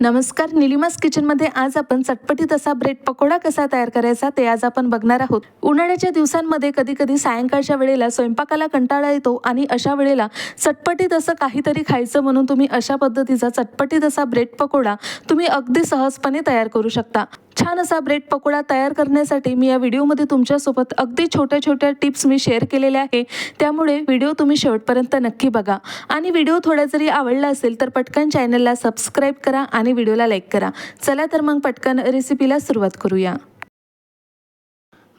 नमस्कार निलिमास किचनमध्ये आज आपण चटपटीत असा ब्रेड पकोडा कसा तयार करायचा ते आज आपण बघणार आहोत. उन्हाळ्याच्या दिवसांमध्ये कधी कधी सायंकाळच्या वेळेला स्वयंपाकाला कंटाळा येतो आणि अशा वेळेला चटपटीत असं काहीतरी खायचं म्हणून तुम्ही अशा पद्धतीचा चटपटीत असा ब्रेड पकोडा तुम्ही अगदी सहजपणे तयार करू शकता. छान असा ब्रेड पकोडा तयार करण्यासाठी मी या व्हिडिओमध्ये तुमच्यासोबत अगदी छोट्या छोट्या टिप्स मी शेअर केलेल्या आहे. त्यामुळे व्हिडिओ तुम्ही शेवटपर्यंत नक्की बघा. आणि व्हिडिओ थोडा जरी आवडला असेल तर पटकन चॅनलला सबस्क्राईब करा आणि व्हिडिओला लाईक करा. चला तर मग पटकन रेसिपीला सुरुवात करूया.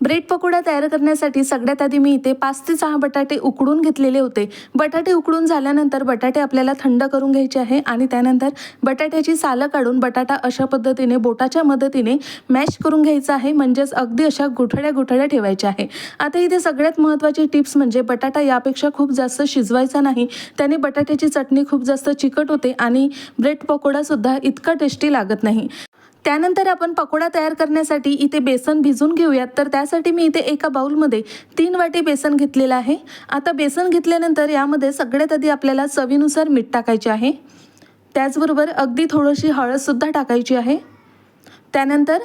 ब्रेड पकोडा तयार करण्यासाठी सगळ्यात आधी मी इथे पाच ते सहा बटाटे उकडून घेतलेले होते. बटाटे उकडून झाल्यानंतर बटाटे आपल्याला थंड करून घ्यायचे आहे आणि त्यानंतर बटाट्याची सालं काढून बटाटा अशा पद्धतीने बोटाच्या मदतीने मॅश करून घ्यायचा आहे. म्हणजेच अगदी अशा गुठळ्या गुठळ्या ठेवायच्या आहे. आता इथे सगळ्यात महत्त्वाची टिप्स म्हणजे बटाटा यापेक्षा खूप जास्त शिजवायचा नाही. त्याने बटाट्याची चटणी खूप जास्त चिकट होते आणि ब्रेड पकोडासुद्धा इतका टेस्टी लागत नाही. त्यानंतर आपण पकोडा तयार करण्यासाठी इथे बेसन भिजून घेऊयात. तर त्यासाठी मी इथे एका बाऊलमध्ये तीन वाटी बेसन घेतलेलं आहे. आता बेसन घेतल्यानंतर यामध्ये सगळ्यात आधी आपल्याला चवीनुसार मीठ टाकायचे आहे. त्याचबरोबर अगदी थोडीशी हळदसुद्धा टाकायची आहे. त्यानंतर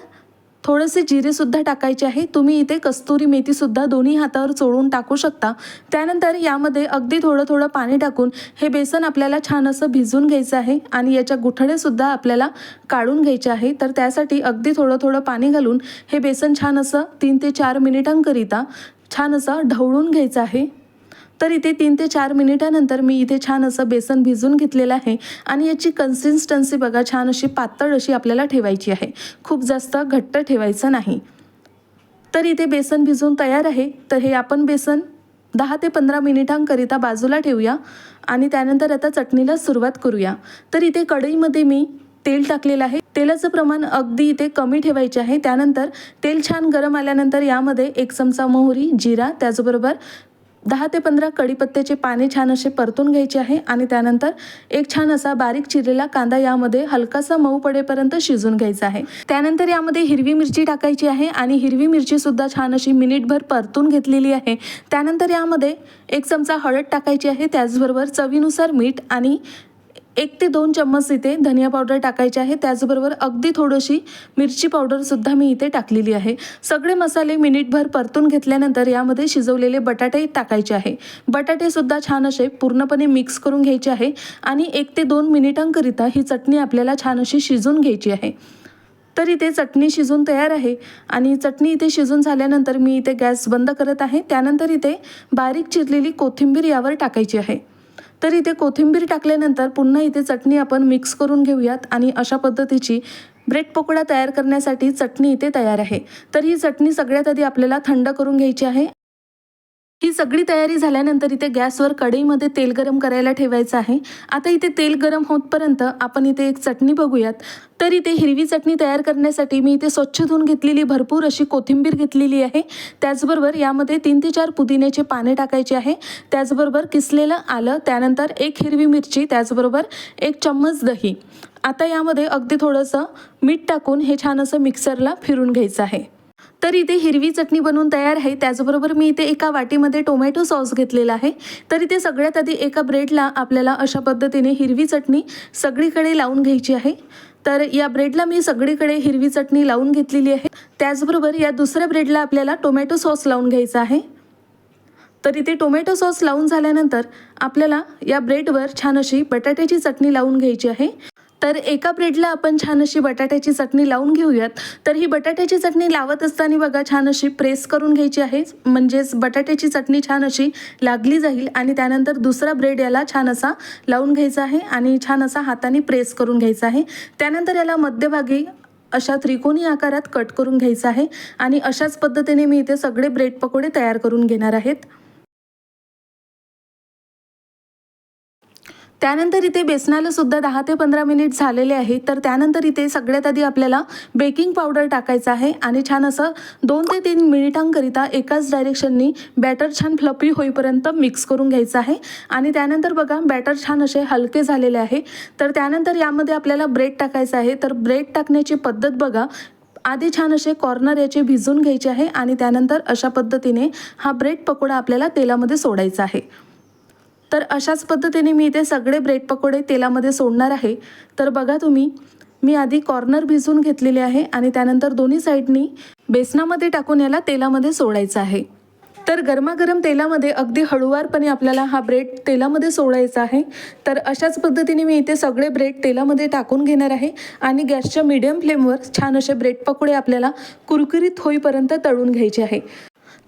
थोडेसे जिरेसुद्धा टाकायचे आहे. तुम्ही इथे कस्तुरी मेथीसुद्धा दोन्ही हातावर चोळून टाकू शकता. त्यानंतर यामध्ये अगदी थोडं थोडं पाणी टाकून हे बेसन आपल्याला छान असं भिजून घ्यायचं आहे आणि याच्या गुठळेसुद्धा आपल्याला काढून घ्यायचे आहे. तर त्यासाठी अगदी थोडं थोडं पाणी घालून हे बेसन छान असं तीन ते चार मिनिटांकरिता छान असं ढवळून घ्यायचं आहे. तर इथे तीन ते चार मिनिटानंतर मी इथे छान असं बेसन भिजून घेतलेलं आहे. आणि याची कन्सिस्टन्सी बघा छान अशी पातळ अशी आपल्याला ठेवायची आहे. खूप जास्त घट्ट ठेवायचं नाही. तर इथे बेसन भिजून तयार आहे. तर हे आपण बेसन दहा ते पंधरा मिनिटांकरिता बाजूला ठेवूया. आणि त्यानंतर आता चटणीला सुरुवात करूया. तर इथे कढईमध्ये मी तेल टाकलेलं आहे. तेलाचं प्रमाण अगदी इथे कमी ठेवायचे आहे. त्यानंतर तेल छान गरम आल्यानंतर यामध्ये एक चमचा मोहरी जिरा त्याचबरोबर दहा ते पंधरा कडीपत्त्याचे पाने छान असे परतून घ्यायचे आहे आणि त्यानंतर एक छान असा बारीक चिरलेला कांदा यामध्ये हलकासा मऊ पडेपर्यंत शिजून घ्यायचा आहे. त्यानंतर यामध्ये हिरवी मिरची टाकायची आहे आणि हिरवी मिरची सुद्धा छान अशी मिनिटभर परतून घेतलेली आहे. त्यानंतर यामध्ये एक चमचा हळद टाकायची आहे. त्याचबरोबर चवीनुसार मीठ आणि एक ते दोन चम्मच इथे धनिया पावडर टाकायचे आहे. त्याचबरोबर अगदी थोडीशी मिरची पावडरसुद्धा मी इथे टाकलेली आहे. सगळे मसाले मिनिटभर परतून घेतल्यानंतर यामध्ये शिजवलेले बटाटे टाकायचे आहे. बटाटेसुद्धा छान असे पूर्णपणे मिक्स करून घ्यायचे आहे आणि एक ते दोन मिनिटांकरिता ही चटणी आपल्याला छान अशी शिजून घ्यायची आहे. तर इथे चटणी शिजून तयार आहे आणि चटणी इथे शिजून झाल्यानंतर मी इथे गॅस बंद करत आहे. त्यानंतर इथे बारीक चिरलेली कोथिंबीर यावर टाकायची आहे. तर इथे कोथिंबीर टाकल्यानंतर पुन्हा इथे चटणी आपण मिक्स करून घेऊयात आणि अशा पद्धतीची ब्रेड पकोडा तयार करण्यासाठी चटणी इथे तयार आहे. तर ही चटणी सगळ्यात आधी आपल्याला थंड करून घ्यायची आहे. ही सगळी तयारी झाल्यानंतर इथे गॅसवर कढईमध्ये तेल गरम करायला ठेवायचं आहे. आता इथे तेल गरम होतपर्यंत आपण इथे एक चटणी बघूयात. तर इथे हिरवी चटणी तयार करण्यासाठी मी इथे स्वच्छ धुवून घेतलेली भरपूर अशी कोथिंबीर घेतलेली आहे. त्याचबरोबर यामध्ये तीन ते चार पुदिन्याचे पाने टाकायचे आहे. त्याचबरोबर किसलेलं आलं त्यानंतर एक हिरवी मिरची त्याचबरोबर एक चम्मच दही. आता यामध्ये अगदी थोडंसं मीठ टाकून हे छान असं मिक्सरला फिरून घ्यायचं आहे. तर इथे हिरवी चटणी बनवून तयार आहे. त्याचबरोबर मी इथे एका वाटीमध्ये टोमॅटो सॉस घेतलेला आहे. तर इथे सगळ्यात आधी एका ब्रेडला आपल्याला अशा पद्धतीने हिरवी चटणी सगळीकडे लावून घ्यायची आहे. तर या ब्रेडला मी सगळीकडे हिरवी चटणी लावून घेतलेली आहे. त्याचबरोबर या दुसऱ्या ब्रेडला आपल्याला टोमॅटो सॉस लावून घ्यायचा आहे. तर इथे टोमॅटो सॉस लावून झाल्यानंतर आपल्याला या ब्रेडवर छान अशी बटाट्याची चटणी लावून घ्यायची आहे. तर एका ब्रेडला आपण छान अशी बटाट्याची चटणी लावून घेऊयात. तर ही बटाट्याची चटणी लावत असताना बघा छान अशी प्रेस करून घ्यायची आहे. म्हणजेच बटाट्याची चटणी छान अशी लागली जाईल आणि त्यानंतर दुसरा ब्रेड याला छान असा लावून घ्यायचा आहे आणि छान असा हाताने प्रेस करून घ्यायचा आहे. त्यानंतर याला मध्यभागी अशा त्रिकोणी आकारात कट करून घ्यायचा आहे आणि अशाच पद्धतीने मी इथे सगळे ब्रेड पकोडे तयार करून घेणार आहेत. त्यानंतर इथे बेसनाला सुद्धा दहा ते पंधरा मिनिट झालेले आहे तर त्यानंतर इथे सगळ्यात आधी आपल्याला बेकिंग पावडर टाकायचं आहे. आणि छान असं दोन ते तीन मिनिटांकरिता एकाच डायरेक्शननी बॅटर छान फ्लपी होईपर्यंत मिक्स करून घ्यायचं आहे. आणि त्यानंतर बघा बॅटर छान असे हलके झालेले आहे. तर त्यानंतर यामध्ये आपल्याला ब्रेड टाकायचं आहे. तर ब्रेड टाकण्याची पद्धत बघा आधी छान असे कॉर्नर याचे भिजून घ्यायचे आहे. आणि त्यानंतर अशा पद्धतीने हा ब्रेड पकोडा आपल्याला तेलामध्ये सोडायचा आहे. तर अशाच पद्धतीने मी इथे सगळे ब्रेड पकोडे तेलामध्ये सोडणार आहे. तर बघा तुम्ही मी आधी कॉर्नर भिजवून घेतलेले आहे आणि त्यानंतर दोन्ही साईडनी बेसनामध्ये टाकून याला तेलामध्ये सोडायचं आहे. तर गरमागरम तेलामध्ये अगदी हळुवारपणे आपल्याला हा ब्रेड तेलामध्ये सोडायचा आहे. तर अशाच पद्धतीने मी इथे सगळे ब्रेड तेलामध्ये टाकून घेणार आहे आणि गॅसच्या मीडियम फ्लेमवर छान असे ब्रेड पकोडे आपल्याला कुरकुरीत होईपर्यंत तळून घ्यायचे आहे.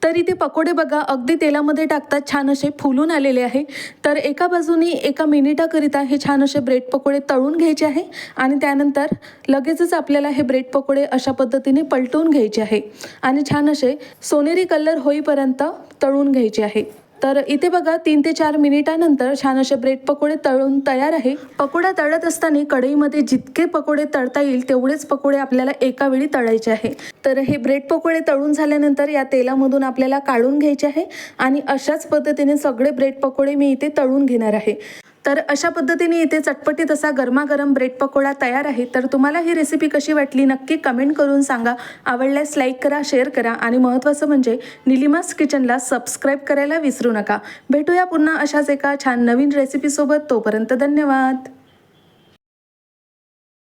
तरी ते पकोडे बघा अगदी तेलामध्ये टाकतात छान असे फुलून आलेले आहे. तर एका बाजूनी एका मिनिटाकरिता हे छान असे ब्रेड पकोडे तळून घ्यायचे आहे आणि त्यानंतर लगेचच आपल्याला हे ब्रेड पकोडे अशा पद्धतीने पलटवून घ्यायचे आहे. आणि छान असे सोनेरी कलर होईपर्यंत तळून घ्यायचे आहे. तर इथे बघा तीन ते चार मिनिटानंतर छान असे ब्रेड पकोडे तळून तयार आहे. पकोडा तळत असताना कढईमध्ये जितके पकोडे तळता येईल तेवढेच पकोडे आपल्याला एका वेळी तळायचे आहे. तर हे ब्रेड पकोडे तळून झाल्यानंतर या तेलामधून आपल्याला काढून घ्यायचे आहे आणि अशाच पद्धतीने सगळे ब्रेड पकोडे मी इथे तळून घेणार आहे. तर अशा पद्धतीने इथे चटपटीत असा गरमागरम ब्रेड पकोडा तयार आहे. तर तुम्हाला ही रेसिपी कशी वाटली नक्की कमेंट करून सांगा. आवडल्यास लाईक करा शेअर करा आणि महत्त्वाचं म्हणजे निलिमास किचनला सबस्क्राईब करायला विसरू नका. भेटूया पुन्हा अशाच एका छान नवीन रेसिपीसोबत तोपर्यंत धन्यवाद.